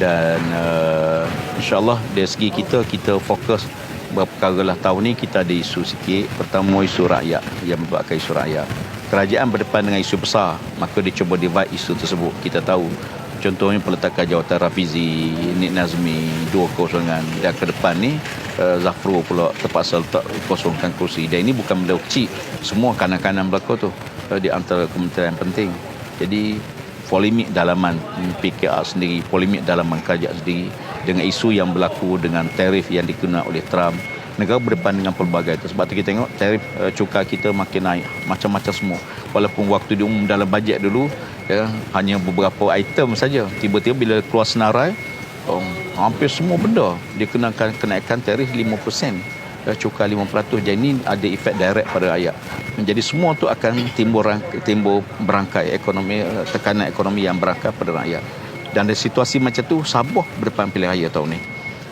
dan uh, insyaallah dari segi kita kita fokus berperkara lah. Tahun ni kita ada isu sikit. Pertama isu rakyat. Yang membuatkan isu rakyat. Kerajaan berdepan dengan isu besar. Maka dia cuba divide isu tersebut. Kita tahu contohnya peletakan jawatan Rafizi Nik Nazmi dua kosongan. Dan ke depan ni uh, Zafro pula terpaksa letak kosongkan kursi dan ini bukan benda kecil. Semua kanan-kanan belakang tu uh, di antara kementerian penting. Jadi polemik dalaman PKR sendiri, polemik dalaman kerajaan sendiri dengan isu yang berlaku dengan tarif yang dikenakan oleh Trump. Negara berdepan dengan pelbagai itu. Sebab tu kita tengok tarif uh, cukai kita makin naik. Macam-macam semua. Walaupun waktu diumum dalam bajet dulu, ya, hanya beberapa item saja. Tiba-tiba bila keluar senarai, um, hampir semua benda dikenakan kenaikan tarif 5% cukai 5% jadi ini ada efek direct pada rakyat. Jadi semua tu akan timbul timbul berangkai ekonomi eh, tekanan ekonomi yang berangkai pada rakyat. Dan dari situasi macam tu Sabah berdepan pilihan raya tahun ni.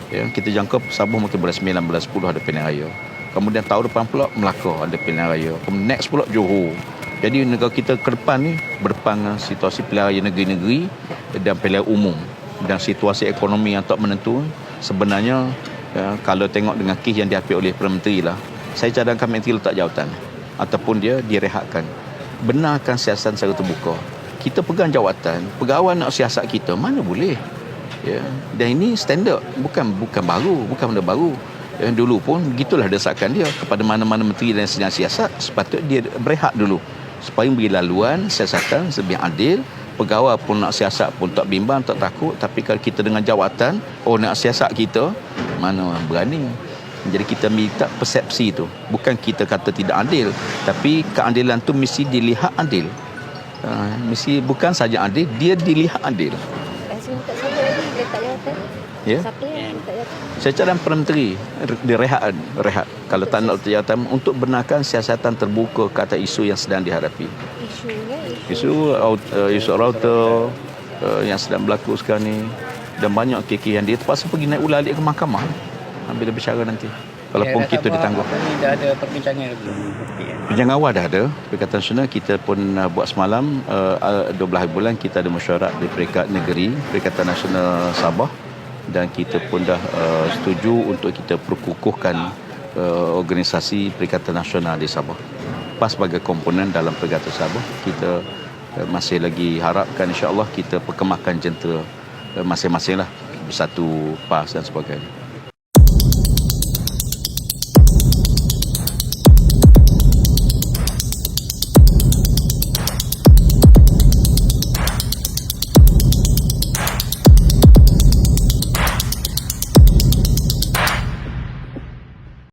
Ya, kita jangka Sabah mungkin bulan 9 bulan 10 ada pilihan raya. Kemudian tahun depan pula Melaka ada pilihan raya. Kemudian next pula Johor. Jadi negara kita ke depan ni berdepan situasi pilihan raya negeri-negeri dan pilihan umum. Dan situasi ekonomi yang tak menentu sebenarnya ya, kalau tengok dengan kes yang diambil oleh Perdana Menteri lah saya cadangkan menteri letak jawatan ataupun dia direhatkan. Benarkan siasatan secara terbuka. Kita pegang jawatan pegawai nak siasat kita mana boleh? Ya dan ini standard. Bukan bukan baru bukan benda baru. Yang dulu pun gitulah desakan dia kepada mana-mana menteri dan sedang siasat sepatutnya dia berehat dulu. Supaya beri laluan siasatan lebih adil. Pegawai pun nak siasat pun tak bimbang tak takut. Tapi kalau kita dengan jawatan oh nak siasat kita mana berani jadi kita minta persepsi tu. Bukan kita kata tidak adil tapi keadilan tu mesti dilihat adil. Uh, mesti bukan saja adil dia dilihat adil. Ya. Saya cadang Perdana Menteri direhat rehat kalau tak nak jawatan untuk benarkan siasatan terbuka kata isu yang sedang dihadapi. Isunya isu isu, uh, isu router uh, yang sedang berlaku sekarang ni dan banyak kes yang dia terpaksa pergi naik ulang alik ke mahkamah. Bila bercara nanti. Walaupun ya, kita ditangguh. Ni dah ada perbincangan belum Perbincangan awal dah ada. Perikatan Nasional kita pun uh, buat semalam uh, 12 bulan kita ada mesyuarat di peringkat negeri Perikatan Nasional Sabah. Dan kita pun dah uh, setuju untuk kita perkukuhkan uh, organisasi Perikatan Nasional di Sabah. Pas sebagai komponen dalam Perikatan Sabah kita uh, masih lagi harapkan insya Allah kita perkemahkan jentera masing-masing lah satu PAS dan sebagainya.